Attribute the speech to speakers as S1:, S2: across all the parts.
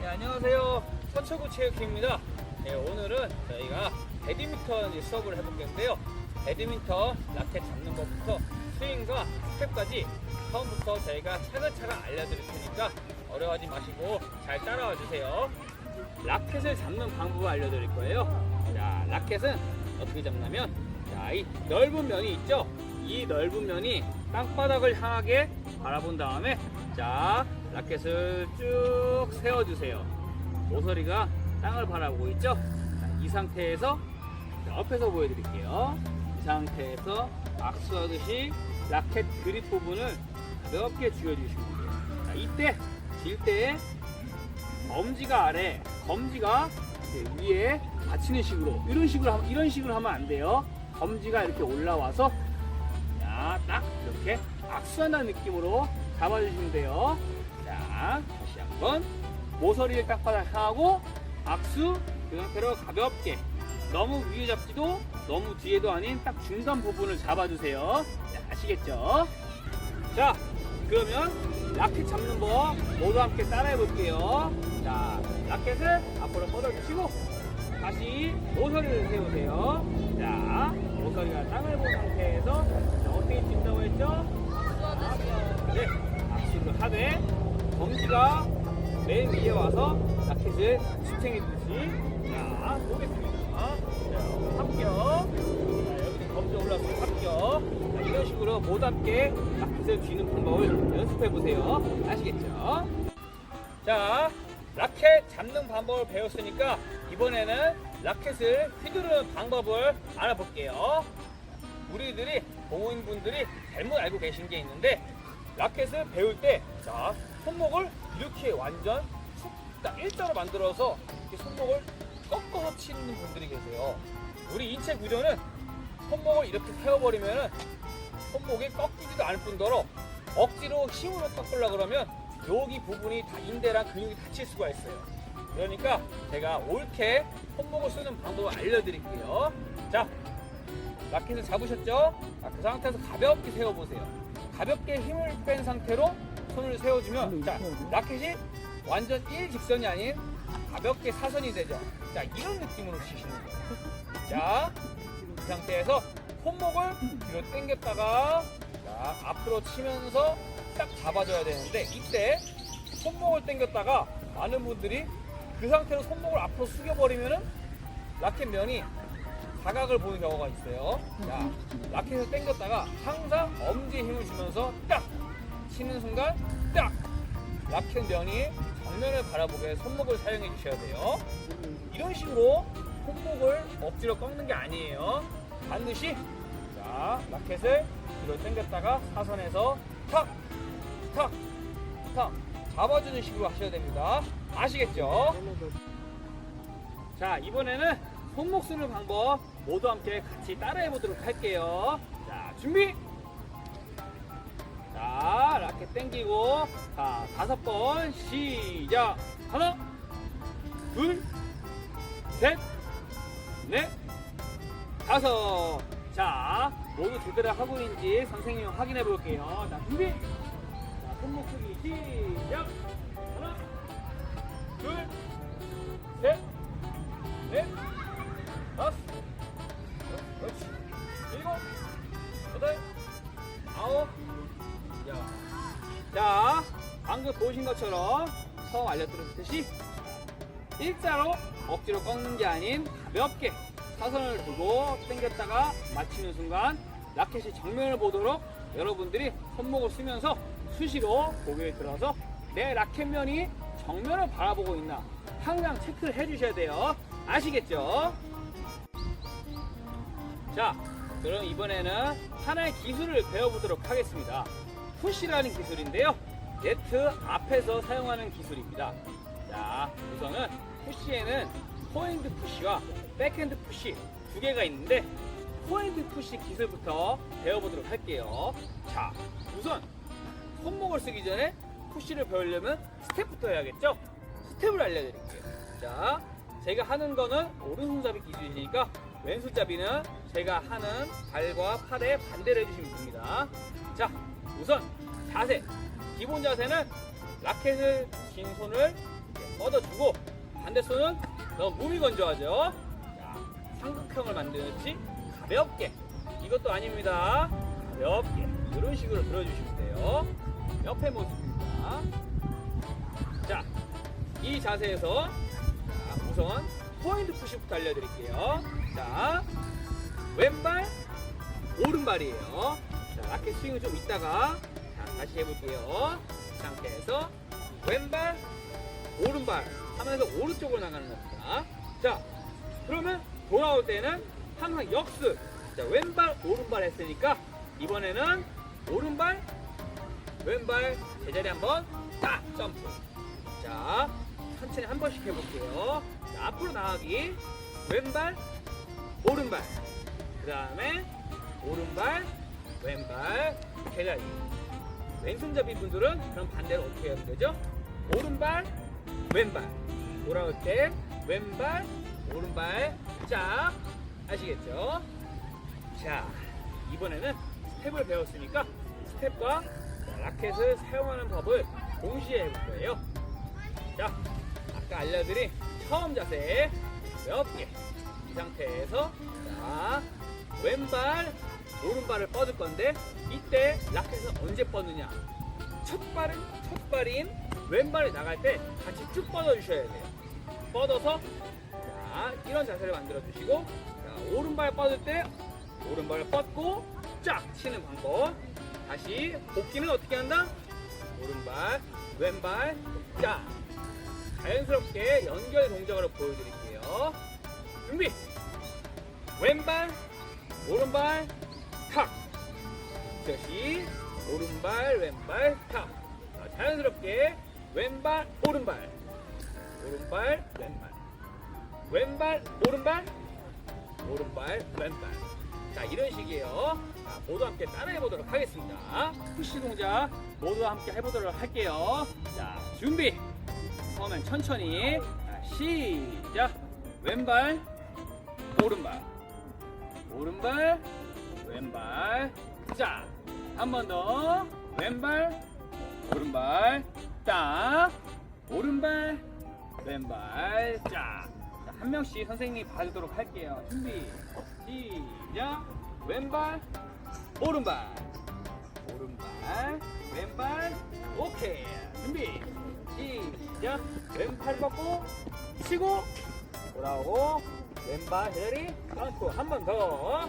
S1: 네, 안녕하세요. 서초구 체육회입니다. 네, 오늘은 저희가 배드민턴 수업을 해볼 건데요. 배드민턴 라켓 잡는 것부터 스윙과 스텝까지 처음부터 저희가 차근차근 알려드릴 테니까 어려워하지 마시고 잘 따라와 주세요. 라켓을 잡는 방법을 알려드릴 거예요. 자, 라켓은 어떻게 잡냐면, 자, 이 넓은 면이 있죠? 이 넓은 면이 땅바닥을 향하게 바라본 다음에, 자, 라켓을 쭉 세워주세요. 모서리가 땅을 바라보고 있죠? 자, 이 상태에서 자, 옆에서 보여드릴게요. 이 상태에서 악수하듯이 라켓 그립 부분을 가볍게 쥐어주시면 돼요. 자, 이때 질 때 엄지가 아래, 검지가 위에 받치는 식으로 이런 식으로 하면 이런 식으로 하면 안 돼요. 검지가 이렇게 올라와서 자, 딱 이렇게 악수한다는 느낌으로 잡아주시면 돼요. 자, 다시 한번 모서리를 땅바닥 향하고 악수 그 상태로 가볍게 너무 위에 잡지도 너무 뒤에도 아닌 딱 중간 부분을 잡아주세요. 자, 아시겠죠? 자, 그러면 라켓 잡는 법 모두 함께 따라해 볼게요. 자, 라켓을 앞으로 뻗어주시고 다시 모서리를 세우세요. 와서 라켓을 수탱해 주듯이 자, 보겠습니다. 자, 합격. 자, 여기 검지 올라서 합격. 자, 이런 식으로 모두 함께 라켓을 쥐는 방법을 연습해 보세요. 아시겠죠? 자, 라켓 잡는 방법을 배웠으니까 이번에는 라켓을 휘두르는 방법을 알아볼게요. 우리들이 동호인분들이 잘못 알고 계신 게 있는데 라켓을 배울 때 자, 손목을 이렇게 완전 툭, 딱 일자로 만들어서 이렇게 손목을 꺾어서 치는 분들이 계세요. 우리 인체 구조는 손목을 이렇게 세워버리면 손목이 꺾이지도 않을 뿐더러 억지로 힘으로 꺾으려 그러면 여기 부분이 다 인대랑 근육이 다칠 수가 있어요. 그러니까 제가 옳게 손목을 쓰는 방법을 알려드릴게요. 자, 라켓을 잡으셨죠? 자, 그 상태에서 가볍게 세워보세요. 가볍게 힘을 뺀 상태로 손을 세워주면 자, 라켓이 완전 일직선이 아닌 가볍게 사선이 되죠. 자, 이런 느낌으로 치시는 거예요. 자, 이 상태에서 손목을 뒤로 당겼다가 자, 앞으로 치면서 딱 잡아줘야 되는데 이때 손목을 당겼다가 많은 분들이 그 상태로 손목을 앞으로 숙여버리면은 라켓 면이 사각을 보는 경우가 있어요. 자, 라켓을 당겼다가 항상 엄지에 힘을 주면서 딱 치는 순간 딱 라켓 면이 정면을 바라보게 손목을 사용해 주셔야 돼요. 이런 식으로 손목을 억지로 꺾는 게 아니에요. 반드시 자 라켓을 뒤로 당겼다가 사선에서 탁, 탁, 탁 잡아주는 식으로 하셔야 됩니다. 아시겠죠? 자 이번에는 손목 쓰는 방법 모두 함께 같이 따라해 보도록 할게요. 자 준비. 자 라켓 당기고 자 다섯 번 시작 하나 둘셋넷 다섯 자 모두 제대로 하고 있는지 선생님 확인해 볼게요. 자 준비. 자 손목 쓰기 시작 보신 것처럼 처음 알려드렸듯이 일자로 억지로 꺾는 게 아닌 가볍게 사선을 두고 당겼다가 맞추는 순간 라켓이 정면을 보도록 여러분들이 손목을 쓰면서 수시로 고개를 들어서 내 라켓면이 정면을 바라보고 있나 항상 체크를 해주셔야 돼요. 아시겠죠? 자, 그럼 이번에는 하나의 기술을 배워보도록 하겠습니다. 푸시라는 기술인데요. 네트 앞에서 사용하는 기술입니다. 자, 우선은 푸시에는 포핸드 푸시와 백핸드 푸시 두 개가 있는데 포핸드 푸시 기술부터 배워보도록 할게요. 자, 우선 손목을 쓰기 전에 푸시를 배우려면 스텝부터 해야겠죠? 스텝을 알려드릴게요. 자, 제가 하는 거는 오른손잡이 기술이니까 왼손잡이는 제가 하는 발과 팔의 반대를 해주시면 됩니다. 자, 우선 자세. 기본 자세는 라켓을 긴 손을 뻗어주고 반대 손은 너무 몸이 건조하죠. 자, 삼각형을 만드는지 가볍게. 이것도 아닙니다. 가볍게 이런 식으로 들어주시면 돼요. 옆에 모습입니다. 자, 이 자세에서 자, 우선 포인트 푸시부터 알려드릴게요. 자, 왼발, 오른발이에요. 자, 라켓 스윙을 좀 이따가 자, 다시 해볼게요. 이 상태에서 왼발, 오른발 하면서 오른쪽으로 나가는 겁니다. 자, 그러면 돌아올 때는 항상 역습. 자, 왼발, 오른발 했으니까 이번에는 오른발, 왼발 제자리 한번 딱 점프. 자, 천천히 한 번씩 해볼게요. 자, 앞으로 나가기. 왼발, 오른발. 그 다음에 오른발, 왼발, 제자리. 왼손잡이 분들은 그럼 반대로 어떻게 하면 되죠? 오른발, 왼발. 돌아올 때 왼발, 오른발. 자, 아시겠죠? 자, 이번에는 스텝을 배웠으니까 스텝과 라켓을 사용하는 법을 동시에 해볼 거예요. 자, 아까 알려드린 처음 자세 가볍게 이 상태에서 자 왼발 오른발을 뻗을 건데 이때 라켓을 언제 뻗느냐 첫 발은 첫 발인 왼발이 나갈 때 같이 쭉 뻗어 주셔야 돼요 뻗어서 자 이런 자세를 만들어 주시고 자 오른발 뻗을 때 오른발을 뻗고 쫙 치는 방법 다시 복귀는 어떻게 한다 오른발 왼발 쫙 자연스럽게 연결 동작으로 보여드릴게요. 준비! 왼발, 오른발, 탁! 다시 오른발, 왼발, 탁! 자, 자연스럽게 왼발, 오른발, 오른발, 왼발, 왼발, 오른발, 오른발, 왼발. 자, 이런 식이에요. 자, 모두 함께 따라해 보도록 하겠습니다. 푸시 동작 모두 함께 해보도록 할게요. 자, 준비! 처음엔 천천히 자, 시작 왼발 오른발 오른발 왼발 짝 한 번 더. 왼발 오른발 딱. 오른발 왼발 짝한 명씩 선생님이 봐주도록 할게요. 준비 시작. 왼발 오른발. 오른발 왼발 오케이. 준비 시작. 왼팔 뻗고 치고 돌아오고 왼발 제자리 안고. 한 번 더.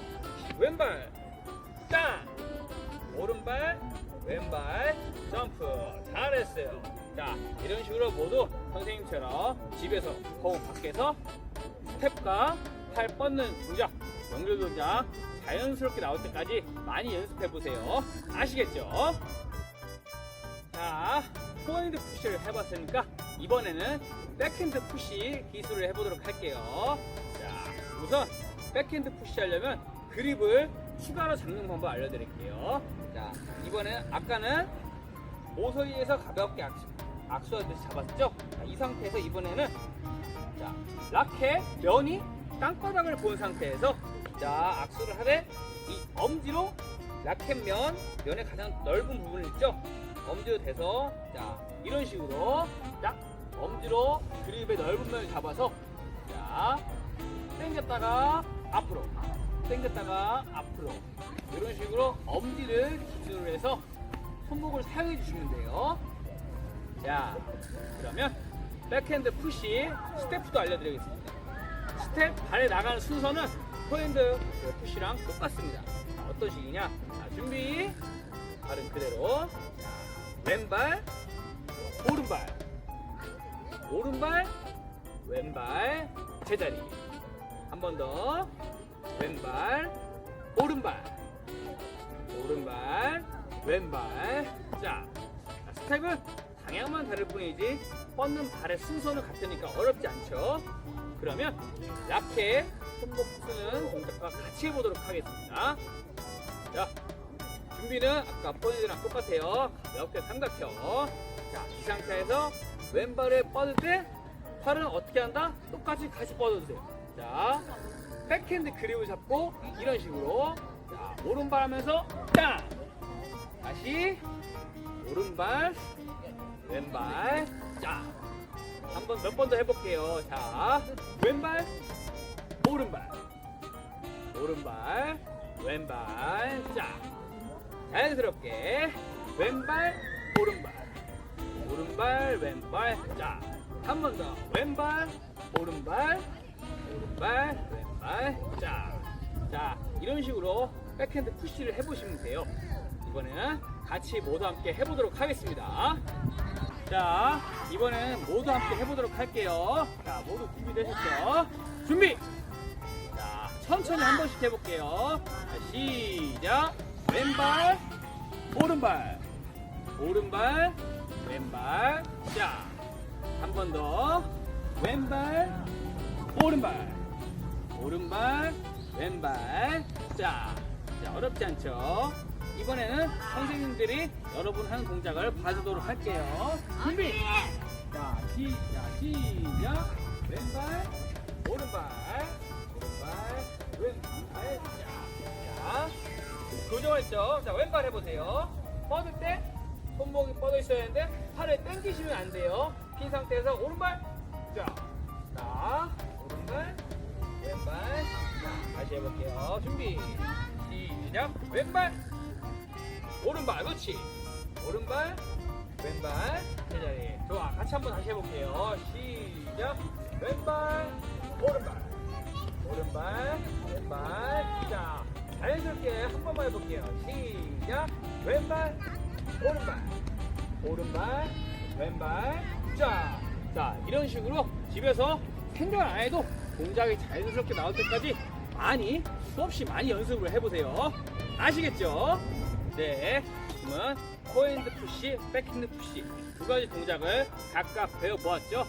S1: 왼발 딱 오른발 왼발 점프 잘했어요 자 이런 식으로 모두 선생님처럼 집에서 혹은 밖에서 스텝과 팔 뻗는 동작 연결 동작 자연스럽게 나올 때까지 많이 연습해 보세요 아시겠죠? 자, 포핸드 푸시를 해봤으니까 이번에는 백핸드 푸시 기술을 해보도록 할게요. 자, 우선 백핸드 푸시 하려면 그립을 추가로 잡는 방법 알려드릴게요. 자, 이번에는 아까는 모서리에서 가볍게 악수, 악수하듯이 잡았죠? 자, 이 상태에서 이번에는 자, 라켓 면이 땅바닥을 본 상태에서 자, 악수를 하되 이 엄지로 라켓 면, 면의 가장 넓은 부분을 있죠? 엄지로 대서 자 이런 식으로 딱 엄지로 그립의 넓은 면을 잡아서 자 당겼다가 앞으로 당겼다가 앞으로. 이런 식으로 엄지를 기준으로 해서 손목을 사용해 주시면 돼요. 자 그러면 백핸드 푸시 스텝도 알려드리겠습니다. 스텝 발에 나가는 순서는 포핸드 푸시랑 똑같습니다. 자, 어떤 식이냐? 자, 준비. 발은 그대로. 자, 왼발, 오른발, 오른발, 왼발, 제자리. 한 번 더. 왼발, 오른발, 오른발, 왼발. 자, 자, 스텝은 방향만 다를 뿐이지 뻗는 발의 순서는 같으니까 어렵지 않죠? 그러면 라켓 손목 쓰는 동작과 같이 해보도록 하겠습니다. 자, 준비는 아까 포인트랑 똑같아요. 가볍게 삼각형. 자, 이 상태에서 왼발을 뻗을 때 팔은 어떻게 한다? 똑같이 같이 뻗어주세요. 자, 백핸드 그립을 잡고 이런 식으로. 자, 오른발 하면서 딱! 다시 오른발 왼발. 자 한 번 몇 번 더 해볼게요. 자 왼발 오른발. 오른발 왼발. 자 자연스럽게 왼발 오른발. 오른발 왼발. 자 한 번 더. 왼발 오른발 오른발 왼발 자, 자 이런 식으로 백핸드 푸시를 해보시면 돼요. 이번에는 같이 모두 함께 해보도록 하겠습니다. 자 이번엔 모두 함께 해보도록 할게요. 자 모두 준비되셨죠? 준비! 자 천천히 한 번씩 해볼게요. 자, 시작! 왼발 오른발. 오른발 왼발. 자 한 번 더. 왼발 오른발 오른발 왼발. 자, 자 어렵지 않죠? 이번에는 선생님들이 여러분 하는 동작을 봐주도록 할게요. 준비! 자, 시, 자 시작. 왼발 오른발 오른발 왼발. 자, 자. 교정했죠? 자 왼발 해보세요. 뻗을 때 손목이 뻗어 있어야 되는데 팔을 당기시면 안 돼요. 핀 상태에서 오른발. 자, 자 오른발 왼발. 자 다시 해볼게요. 준비. 시작. 왼발. 오른발. 그렇지. 오른발. 왼발. 제자리 좋아. 같이 한번 다시 해볼게요. 시작. 왼발. 오른발. 오른발. 왼발. 자 자연스럽게 한 번만 해볼게요. 시작. 왼발. 오른발. 오른발. 왼발. 자, 자 이런 식으로 집에서 생각 안 해도 동작이 자연스럽게 나올 때까지 많이 수없이 많이 연습을 해보세요. 아시겠죠? 네. 지금은 포핸드 푸시, 백핸드 푸시 두 가지 동작을 각각 배워보았죠.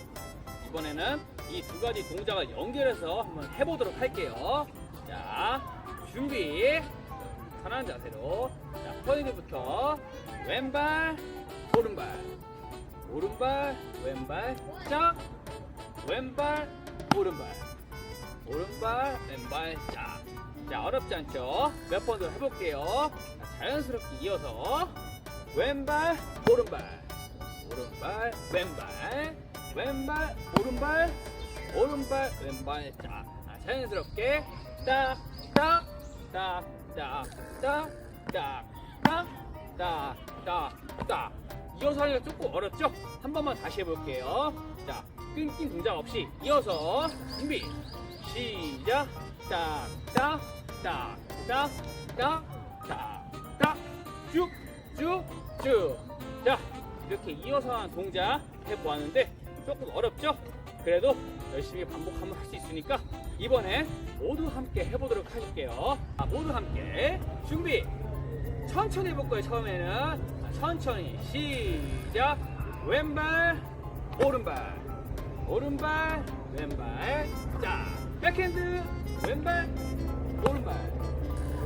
S1: 이번에는 이 두 가지 동작을 연결해서 한번 해보도록 할게요. 자 준비. 편한 자세로. 자 포핸드부터 왼발 오른발. 오른발 왼발. 짝 왼발 오른발 오른발 왼발 짝. 자 어렵지 않죠? 몇 번 더 해볼게요. 자, 자연스럽게 이어서 왼발 오른발 오른발 왼발 왼발 오른발 오른발 왼발 자 자, 자연스럽게 딱딱 딱 딱 딱 딱 딱 딱 이어서 하기가 조금 어렵죠? 한 번만 다시 해볼게요. 자, 끊긴 동작 없이 이어서 준비 시작 딱, 딱, 딱, 딱, 딱, 딱, 딱, 쭉, 쭉, 쭉. 자, 이렇게 이어서 하는 동작 해보았는데 조금 어렵죠? 그래도 열심히 반복하면 할 수 있으니까 이번에 모두 함께 해보도록 할게요. 자, 모두 함께 준비. 천천히 해볼 거예요, 처음에는. 자, 천천히. 시작. 왼발, 오른발. 오른발, 왼발. 자, 백핸드, 왼발, 오른발.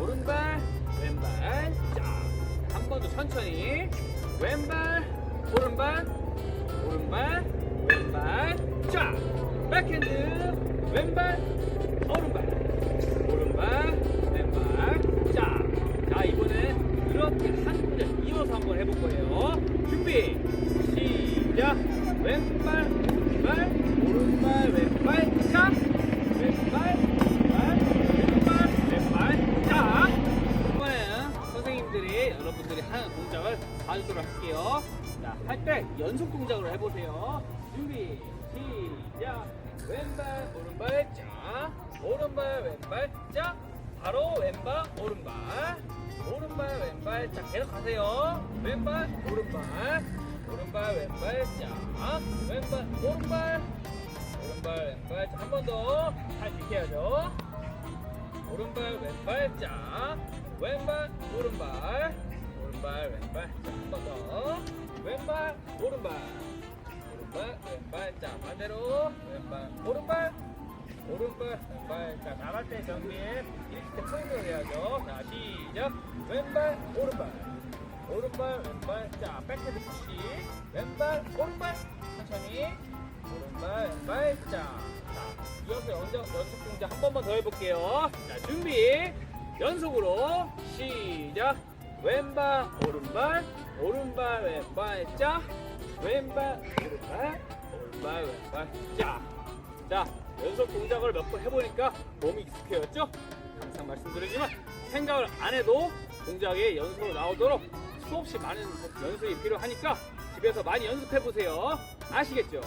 S1: 오른발, 왼발. 자, 한번 더 천천히. 왼발, 오른발, 오른발, 왼발. 자, 백핸드, 왼발. 연속 동작으로 해보세요. 준비, 시작. 왼발, 오른발, 자. 오른발, 왼발, 자. 바로 왼발, 오른발. 오른발, 왼발, 자. 계속 가세요. 왼발, 오른발. 오른발, 왼발, 자. 왼발, 오른발. 오른발, 왼발, 자. 한 번 더. 잘 지켜야죠. 오른발 왼발 자 왼발 오른발 왼발 자한 번더 왼발 오른발. 오른발 왼발 자 반대로. 왼발 오른발. 오른발 왼발. 자 나갈 때 정리 이렇게 포인트를 해야죠. 자 시작. 왼발 오른발. 오른발 왼발. 자 백헤드 푸시 왼발 오른발. 천천히. 오른발 왼발. 자, 자 이어서 연속, 연속 동작 한 번만 더 해볼게요. 자 준비. 연속으로 시작 왼발 오른발 오른발 왼발 짜 왼발 오른발 오른발 왼발 짜. 자 연속 동작을 몇 번 해보니까 몸이 익숙해졌죠? 항상 말씀드리지만 생각을 안 해도 동작이 연속으로 나오도록 수없이 많은 연습이 필요하니까 집에서 많이 연습해 보세요. 아시겠죠?